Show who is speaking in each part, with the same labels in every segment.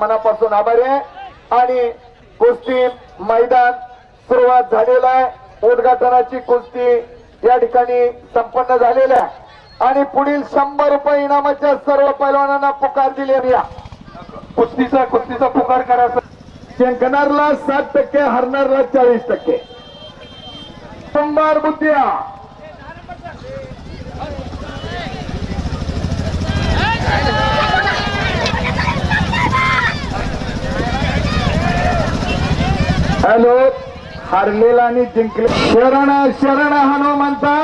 Speaker 1: मनापासून आभारी आहे. आणि कुस्ती मैदान सुरुवात झालेला आहे. उद्घाटनाची कुस्ती या ठिकाणी संपन्न झालेल्या आहे. आणि पुढील शंभर रुपये इनामाच्या सर्व पैलवानांना पुकार दिली या. कुस्तीचा कुस्तीचा पुकार करायचा जिंकणारला सात टक्के हरणारला चाळीस टक्के. कुंभार बुद्धिया. हॅलो हारलेला आणि जिंकले शरण शरण हनुमंता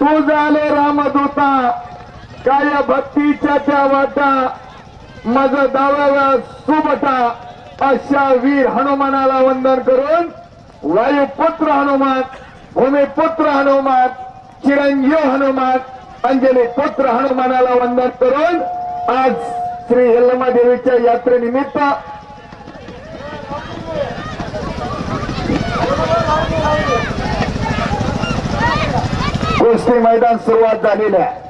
Speaker 1: तू झाले रामदूता. काय भक्तीच्या त्या वाटा. मज दाव्याला सुबटा. अशा वीर हनुमानाला वंदन करून वायुपुत्र हनुमान भूमिपुत्र हनुमान चिरंजीव हनुमान अंजली पुत्र हनुमानाला वंदन करून आज श्री यल्लमा देवीच्या यात्रेनिमित्त कुस्ती मैदान सुरुवात झालेलं आहे.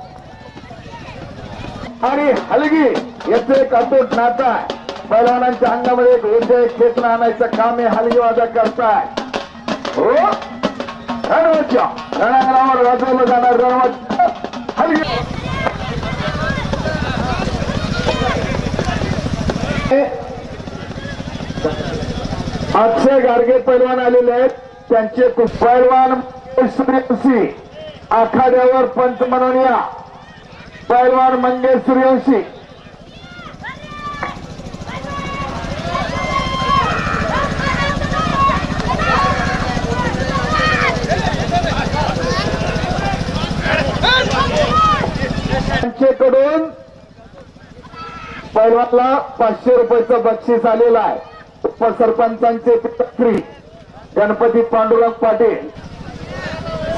Speaker 1: आणि हलगी याचं एक अतूट नातं आहे. पैलवानांच्या अंगामध्ये एक ऊर्जा एक चेतना आणायचं काम हे हलगी वाजा करताय. हो? रणवज्ज रणांगणावर वाजवलं जाणार रणवज्ज हलगी. अक्षय गाडगे पैलवान आलेले आहेत. त्यांचे कुस- पैलवान सूर्यवंशी आखाड्यावर पंच म्हणून या. पैलवान मंगेश सूर्यवंशी. त्यांच्याकडून पैलवानला पाचशे रुपयाचं बक्षीस आलेलं आहे. उपसरपंचांचे गणपती पांडुरंग पाटील.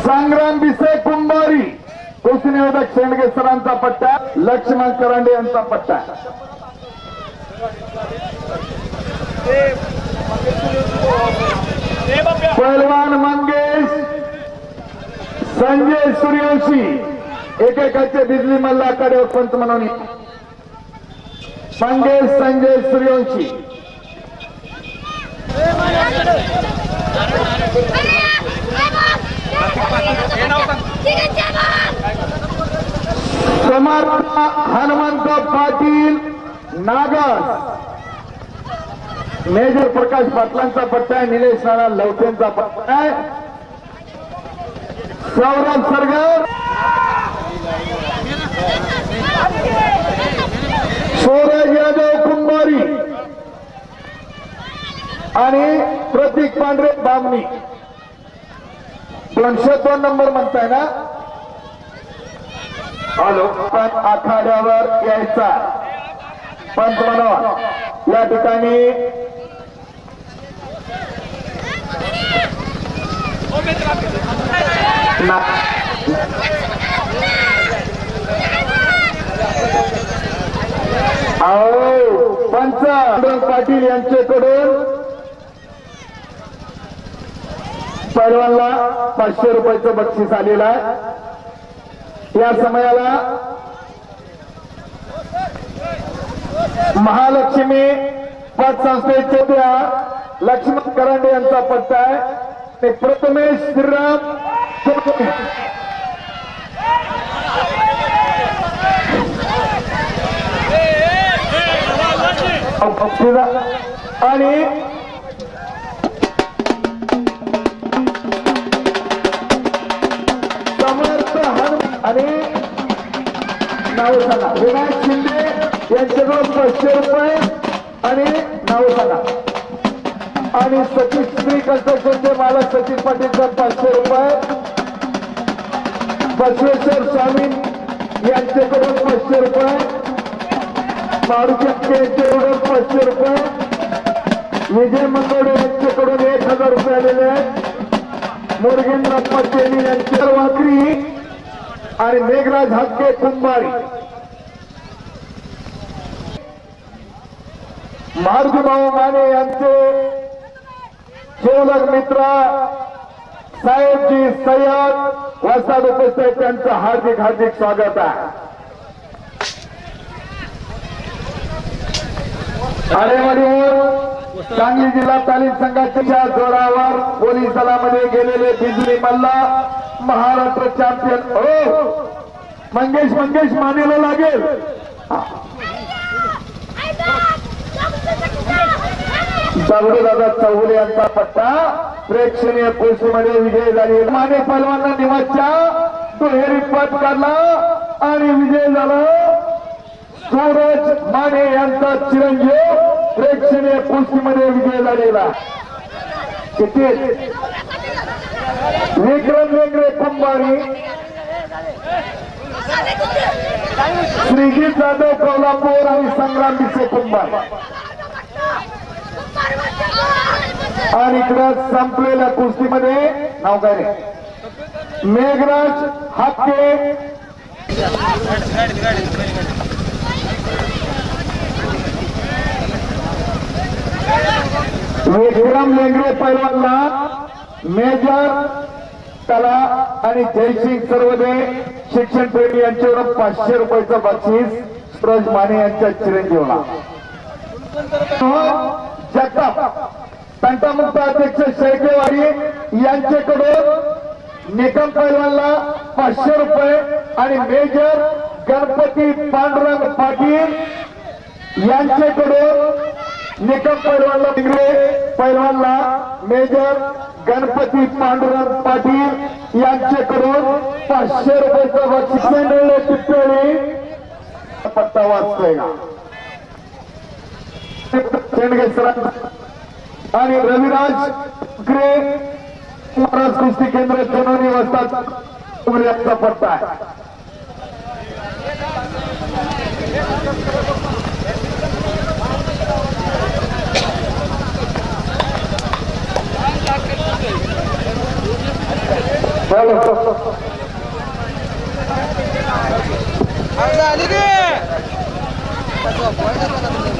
Speaker 1: संग्राम बिसे कुंभारी कृषीनिवेदक शेंडगे सरांचा पट्टा लक्ष्मण करांडे यांचा पट्टा पहलवान मंगेश संजय सूर्यवंशी एकेकाचे बिजली मल्ला आखाड्यावर पंच म्हणून मंगेश संजय सूर्यवंशी समर्थ हनुमंत पाटील नागस. मेजर प्रकाश पाटलांचा पट्टा आहे निलेश नाना लवटेंचा पट्टा आहे. सौरभ सरगर. सूरज यादव कुंभारी. आणि प्रतीक पांढरे बामणी. दोनशे दोन नंबर म्हणताय ना? हॅलो. पण आखाड्यावर यायचा. पंच म्हणून या ठिकाणी पंच पाटील यांच्याकडून पैलवानला पाचशे रुपयाचं बक्षीस आलेलं आहे या समयाला महालक्ष्मी पतसंस्थेचे त्या लक्ष्मण करंडे यांचा पट्टा आहे ते प्रथमेश श्रीराम आणि समर्थ हनुमान आणि नाव सांगा. विनायक शिंदे यांच्याकडून पाचशे रुपये आणि नाव सांगा. आणि सतीश श्री कन्स्ट्रक्शनचे मालक सचिन पाटील सर पाचशे रुपये. बसवेश्वर स्वामी यांच्याकडून पाचशे रुपये. मारुती यांच्याकडून पाचशे रुपये. विजय मंगोडे यांच्याकडून एक हजार रुपये आलेले आहेत. मुरगेंद्र पटेल यांच्या वाकरी आणि मेघराज हक्के कुंभारी. मारुतीभाऊ माने यांचे शिवलग मित्र साहेबजी सय्यद वसाद उपस्थित त्यांचं हार्दिक हार्दिक स्वागत आहे. आरेवाडीवर सांगली जिल्हा तालीम संघाच्या जोरावर पोलीस दलामध्ये गेलेले बिजली मल्ला महाराष्ट्र चॅम्पियन हो मंगेश मंगेश मानेला लागेल. दादा चौगुले यांचा पट्टा. प्रेक्षणीय कुस्तीमध्ये विजय झाली. माने पैलवांना निवासच्या दुहेरी पद काढला आणि विजय झाला. सूरज माने यांचा चिरंजीव. प्रेक्षणीय कुस्तीमध्ये विजय झालेला. किती? विक्रम वेगळे कुंभारी. श्रीजी जाधव कोल्हापूर आणि संग्राम दिसे कुंभार. आणि इकडं संपलेल्या कुस्तीमध्ये नाव काय रे? मेघराज हक्के विक्रम लेंगरे पैलवानला मेजर कला आणि जयसिंग सर्वदे शिक्षण प्रेमी यांच्यावर पाचशे रुपयाचं बक्षीस सूरज माने यांच्या चिरंजीवला. हो, जगताप. तंटामुक्त अध्यक्ष शेळकेवाडी यांच्याकडून निकम पैलवानला पाचशे रुपये आणि मेजर गणपती पांडुरंग पाटील यांच्याकडून निकम पैलवानला डिग्रे पैलवानला मेजर गणपती पांडुरंग पाटील यांच्याकडून पाचशे रुपयाचं बक्षीस मिळले टिप्पणी पत्ता वाचतोय का? शेंडगे सर आणि रविराज ग्रे महाराज कुस्ती केंद्र जननी वस्तात पत्ता आहे. बोलो.
Speaker 2: झाली रे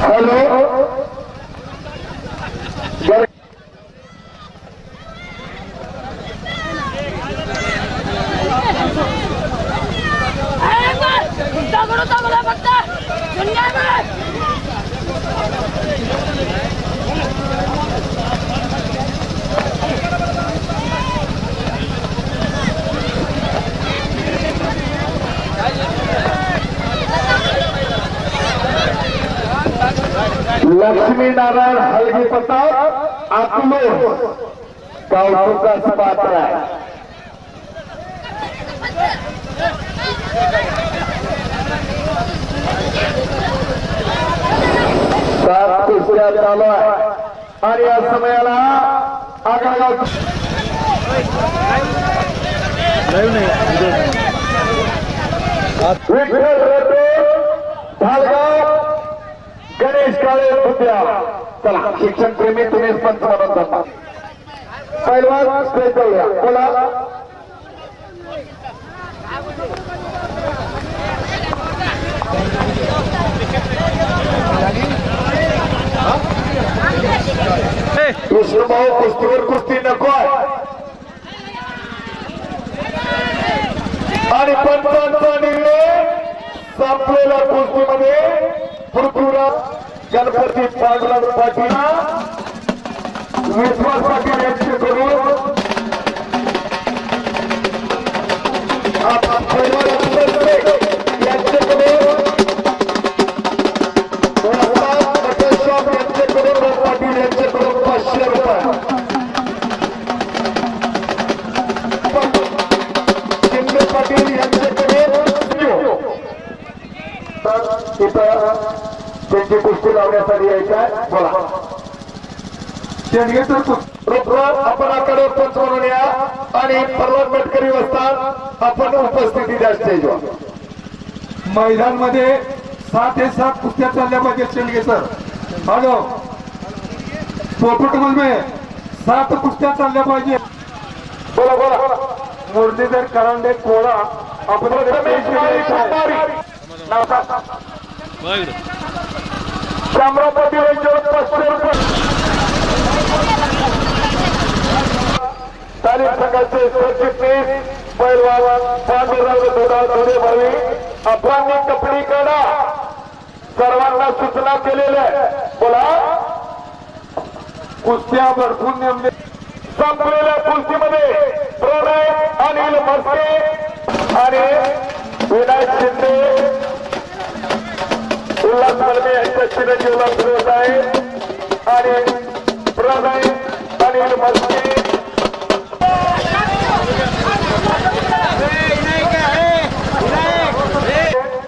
Speaker 1: हॅलो जर-
Speaker 3: दगडू दगडू फक्त दुनिया
Speaker 1: लक्ष्मी लक्ष्मीनारायण हलगी प्रताप आपलो कौतुकास पात्र आहे. सात कुस्त्या चालू आहे. आणि या समयाला आगळगाव विठ्ठल रतो ढालगाव काळे उद्या चला शिक्षण प्रेमी तुम्हीच पंच म्हणून धरला पैलवान स्टेज जाऊया. बोला. विष्णुभाऊ कुस्तीवर कुस्ती नको आहे. आणि पंचांचा निर्णय संपलेल्या कुस्तीमध्ये पृथ्वीराज गणपती पांडुरंग पाटील विश्वास पाटील यांच्याकडून आपण बोला रुद्र आपण आकडे पंच म्हणून या आणि प्रल्हाद मेटकरी वस्तात आपण उपस्थिती द्या स्टेजवर.
Speaker 4: मैदानमध्ये सात हे सात कुस्त्या चालल्या पाहिजे शेंडगे सर. हॅलो. पोपटमध्ये सात कुस्त्या चालल्या पाहिजे
Speaker 1: बोला बोला.
Speaker 4: मुरलीधर करांडे कोळा आपण
Speaker 1: रमेश माळी संघाचे सरचिटणीस पैलवान पांडुरंग धुळे कपडी काढा. सर्वांना सूचना केलेल्या बोला.
Speaker 4: कुस्त्या भरपूर नेमले.
Speaker 1: संपलेल्या कुस्तीमध्ये प्रणय अनिल मस्के आणि विनायक शिंदे. उल्हास मलमे यांच्या चिरंजीवला फिरवत आहे आणि प्रणय अनिल मस्ती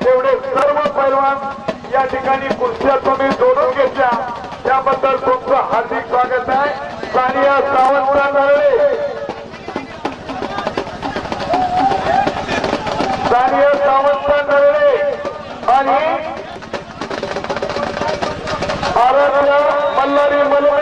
Speaker 1: एवढे सर्व पैलवान या ठिकाणी कुस्त्या तुम्ही जोडून घेतल्या त्याबद्दल तुमचं हार्दिक स्वागत आहे सानिया सावंत नरळे सानिया सावंत नरळे आणि मल्हारी मलमे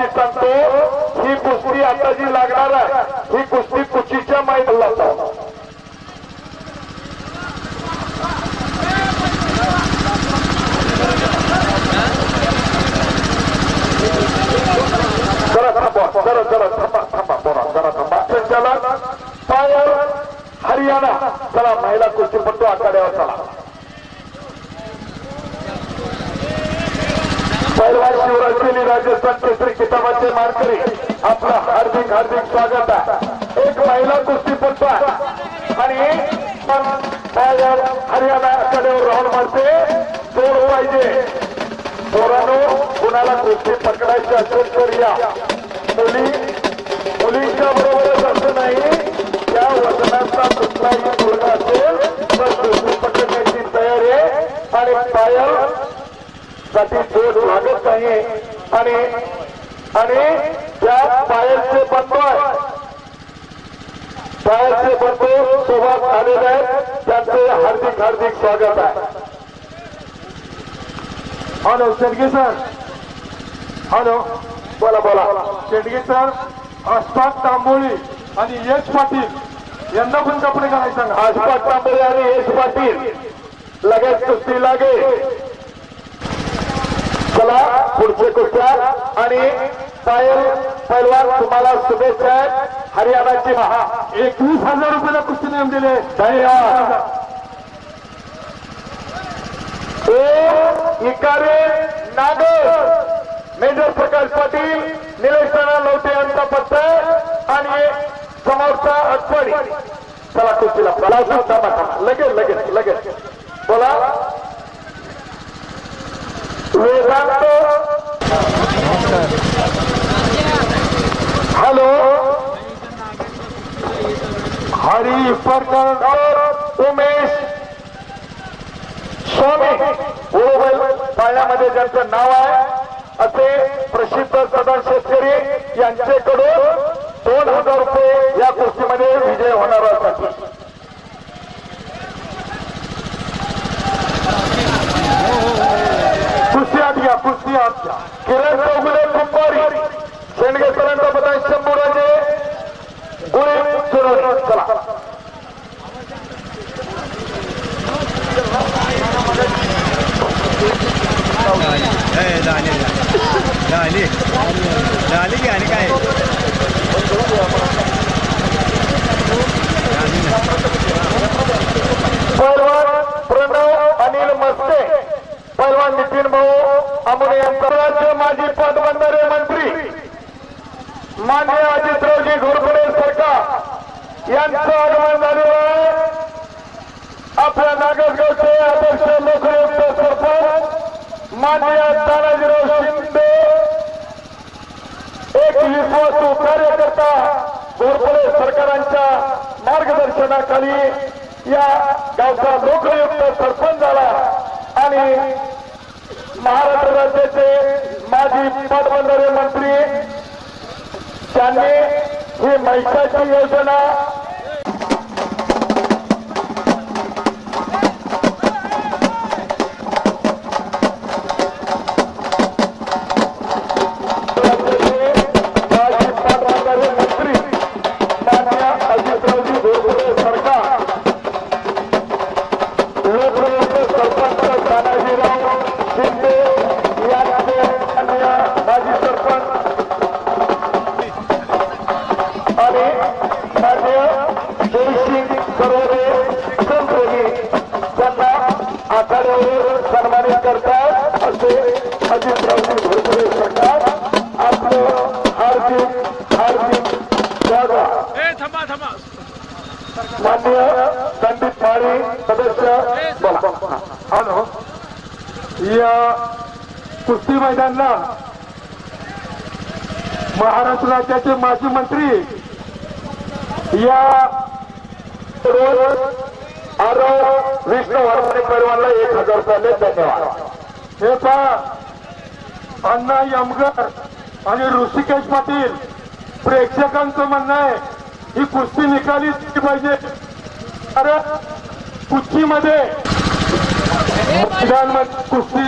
Speaker 1: esse cantor साठी जोड लागत नाही आणि आणि त्या पायलचे आहे पायलचे बंधू सोबत आलेले आहेत. त्यांचे हार्दिक हार्दिक स्वागत आहे.
Speaker 4: Hello Shendge sir. हॅलो.
Speaker 1: बोला बोला.
Speaker 4: शेंडगे सर अस्पात तांबोळी आणि यश पाटील यांना पण कपडे घालायचे सांगा
Speaker 1: आजपास तांबे आणि यश पाटील. लगेच कुस्ती लागे चला पुढचे कुस्त्या आणि पायल पैलवान तुम्हाला शुभेच्छा आहेत. हरियाणाची महा.
Speaker 4: एकवीस हजार रुपयाला कुस्ती नियम दिले.
Speaker 1: इकारे नागर मेजर प्रकाश पाटील निलेश राणा लवटे यांचा पत्ता आणि समोरचा अटपणी चला कुस्तीला. लगेच लगेच लगेच. बोला. हॅलो. हरी प्रकरण उमेश. स्वामी उरुबल पाळण्यामध्ये ज्यांचं नाव आहे असे प्रसिद्ध सदन शेतकरी यांच्याकडून दोन हजार रुपये या गोष्टीमध्ये विजय होणाऱ्यासाठी किरण चौगुले कुंभारी शेंडगे सरांचा पता शंभूराजे गुळे सुरळ चला
Speaker 2: झाली झाली झाली की आणि काय
Speaker 1: पैलवान प्रणव अनिल मस्ते पैलवान नितीन भाऊ अमोने यांचा राज्य माजी पाटबंधारे मंत्री मान्य अजितरावजी घोरपडे सरकार यांचं आगमन झालेलं आहे आपल्या नागरगावचे अध्यक्ष लोकयुक्त सरपंच मान्य तानाजीराव शिंदे एक विश्वासू कार्यकर्ता घोरपडे सरकारांच्या मार्गदर्शनाखाली या गावचा लोकयुक्त सरपंच झाला आणि महाराष्ट्र राज्याचे माजी पाटबंधारे मंत्री त्यांनी ही महिषाची योजना
Speaker 4: या कुस्ती मैदानला महाराष्ट्र राज्याचे माजी मंत्री या
Speaker 1: रोज आरव विष्णू वर्मने परिवारला एक हजार रुपयाने धन्यवाद
Speaker 4: हे पहा अण्णा यमगर आणि ऋषिकेश पाटील प्रेक्षकांचं म्हणणं आहे ही कुस्ती निकालीच पाहिजे. कारण कुस्तीमध्ये मैदानमध्ये कुस्ती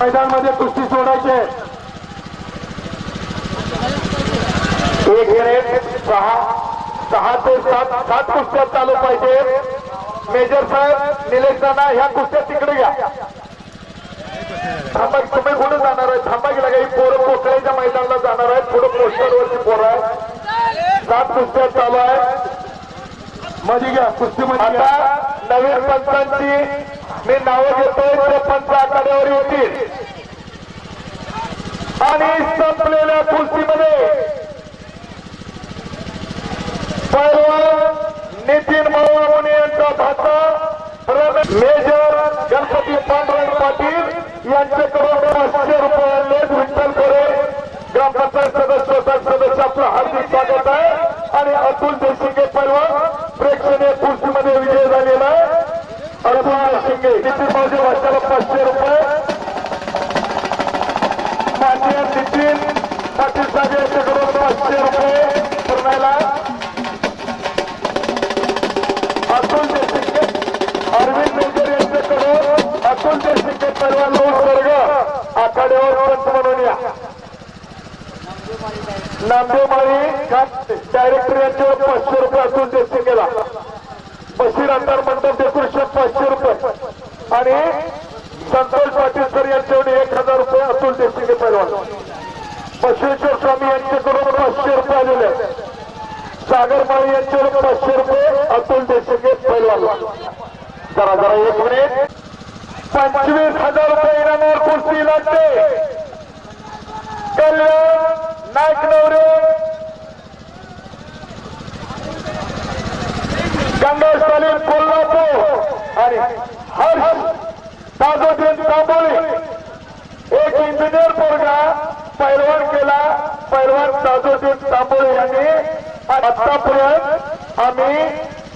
Speaker 4: मैदानमध्ये कुस्ती सोडायचे
Speaker 1: एक मिनिट सहा सहा ते सात सात कुस्त्या चालू पाहिजे. मेजर साहेब निलेश दादा ह्या कुस्त्या तिकडे घ्या. थांबा तुम्ही कुठे जाणार आहे? थांबा गेला काही पोरं पोकळीच्या मैदानाला जाणार आहेत. पुढे पोस्टरवरची पोरं आहे सात कुस्त्या चालू आहे
Speaker 4: मध्ये घ्या कुस्तीमध्ये
Speaker 1: आता
Speaker 4: घ्या.
Speaker 1: नवीन पंचांची मी नावं घेतोय ते पंच आखाड्यावर येतील आणि संपलेल्या कुस्तीमध्ये पैलवान नितीन मावळे यांचा भाचा मेजर गणपती पांडुरंग पाटील यांच्याकडून पाचशे रुपये विठ्ठल करे ग्रामपंचायत सदस्य सदस्य आपलं हार्दिक स्वागत आहे. आणि अतुल पाचशे रुपये आलेले आहेत. सागर माळी यांच्यावर पाचशे रुपये अतुल देशमुखे पैलवान जरा जरा एक मिनिट पंचवीस हजार रुपये इनामावर कुस्ती लागते कल्याण नाईक नवरे गंगा स्टालिन कोल्हापूर आणि हर्ष ताजोद्दीन तांबोळी एक इंजिनियर पोरगा पैलवान केला. पैलवान ताजुद्दीन तांबोळे यांनी. आतापर्यंत आम्ही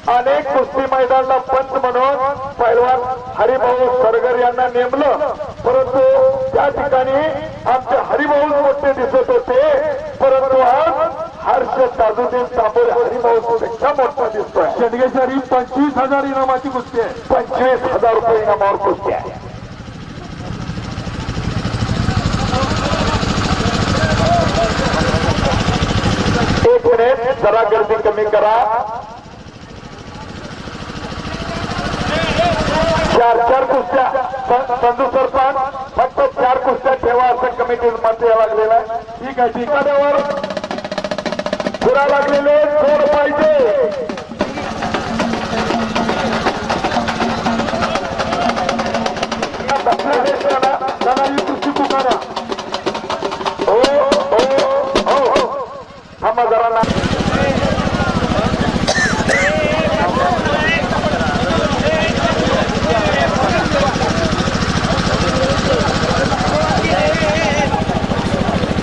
Speaker 1: अनेक कुस्ती मैदानाला पंच म्हणून पैलवान हरिभाऊ सरगर यांना नेमलं. परंतु त्या ठिकाणी आमचे हरिभाऊ मोठे दिसत होते. परंतु आज हर्ष ताजुद्दीन तांबोळे हरिभाऊ पेक्षा मोठा दिसतोय.
Speaker 4: शेडगे सर ही पंचवीस हजार इनामाची कुस्ती आहे.
Speaker 1: पंचवीस हजार रुपये इनामावर कुस्ती आहे. सुकणे जरा गर्दी कमी करा. चार चार कुस्त्या. स- संजू सरपंच फक्त चार कुस्त्या ठेवा असं कमिटी मत यावं लागलेलं आहे. ठीक आहे ठिकाण्यावर पुरा लागलेले जोड पाहिजे. हो हो हो हो थांबा जरा ना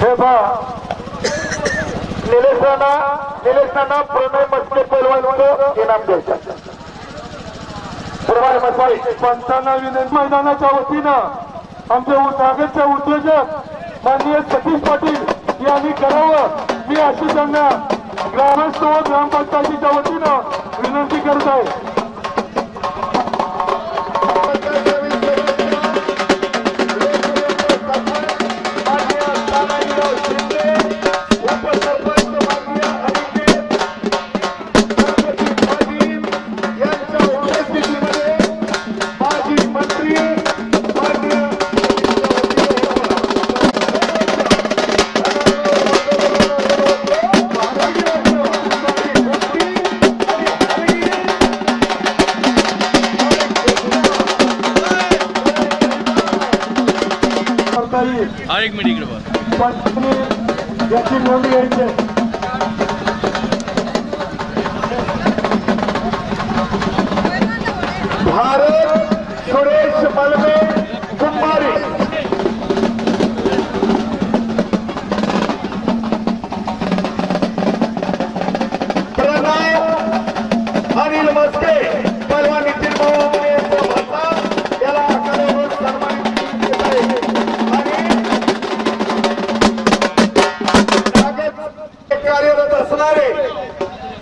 Speaker 1: हे बा निलेशांना निलेशांना प्रणय मस्के पैलवानचं इनाम द्यायचं प्रणय मस्के
Speaker 4: पंचांना विनंती मैदानाच्या वतीनं आमचे जागेचे उद्योजक माननीय सतीश पाटील यांनी करावं. मी अशी त्यांना ग्रामस्थ व ग्रामपंचायतीच्या वतीनं विनंती करत आहे.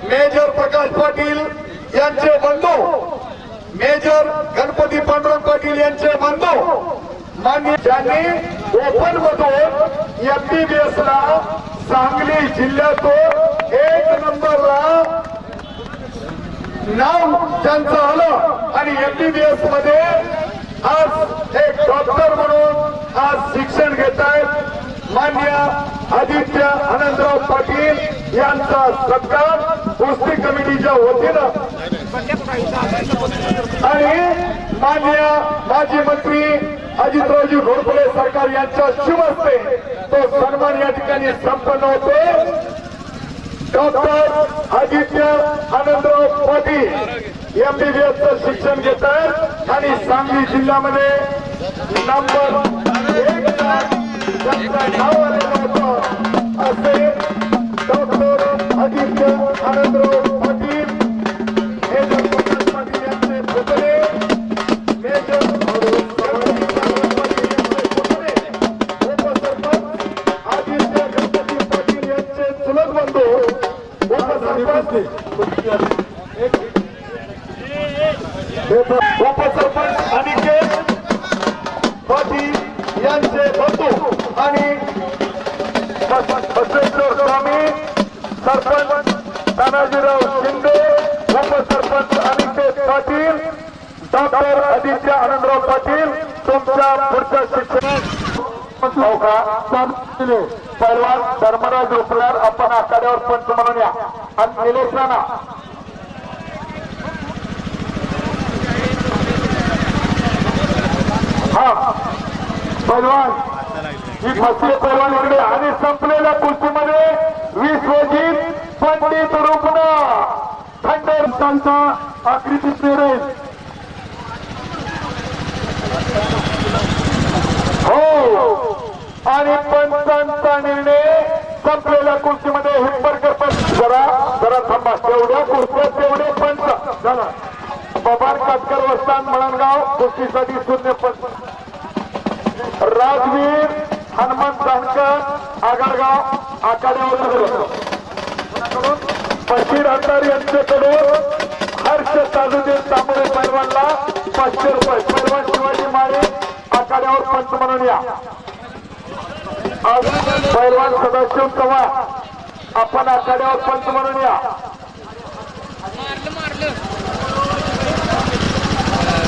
Speaker 1: मेजर प्रकाश पाटील यांचे बंधू मेजर गणपती पांडुरंग पाटील यांचे बंधू मान्य ज्यांनी ओपन मधून एमबीबीएस ला सांगली जिल्ह्यातून एक नंबरला नाव त्यांचं आलं आणि एमबीबीएसमध्ये आज एक डॉक्टर म्हणून आज शिक्षण घेत आहेत मान्य आदित्य आनंदराव पाटील. यांचा सत्कार कुस्ती कमिटीच्या वतीनं. आणि मान्य माजी मंत्री अजितरावजी घोरपडे सरकार यांच्या शिवस्ते तो सन्मान या ठिकाणी संपन्न होतो. डॉक्टर आदित्य आनंदराव पाटील एमबीबीएसचं शिक्षण घेत आहेत आणि सांगली जिल्ह्यामध्ये नंबर एक त्यांचं नाव आलेलं होतं असे तुमच्या पुढच्या शिक्षणात पैलवान धर्मराज रुपलार आपण आखाड्यावर पंच म्हणून या. आणि निलेश राणा. हा. पैलवान ही फसले पैलवान इकडे. आणि संपलेल्या कुस्तीमध्ये विश्वजित पंडित रुग्ण थंड आकृती प्रेरेल हो आणि पंचांचा निर्णय संपलेल्या कुर्सीमध्ये हिंबरकर पण. जरा जरा थांबा. तेवढ्या कुर्त्या तेवढे पंच. झाला बबार काटकर वस्तान मळणगाव कुस्तीसाठी शून्य पंच. राजवीर हनुमंत जानकर आगरगाव आखाड्यावर बशीर हत्तार यांच्याकडून हर्ष ताजुद्दीन तांबडे पैलवानला पाचशे रुपये. पैलवान शिवाजी माळे आखाड्यावर पंच म्हणून या. पैलवान सदाशिव चव्हाण आपण आखाड्यावर पंच म्हणून या.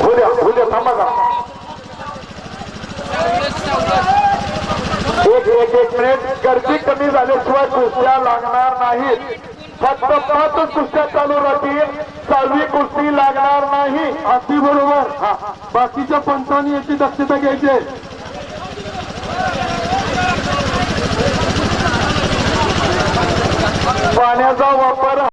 Speaker 1: होऊ द्या थांबा का एक एक एक मिनिट. गर्दी कमी झाल्याशिवाय कुस्त्या लागणार नाहीत. फक्त पाच कुस्त्या चालू राहतील. सहावी कुस्ती लागणार नाही.
Speaker 4: अगदी बरोबर. बाकीच्या पंचांनी याची दक्षता घ्यायची आहे.
Speaker 1: पाण्याचा वापर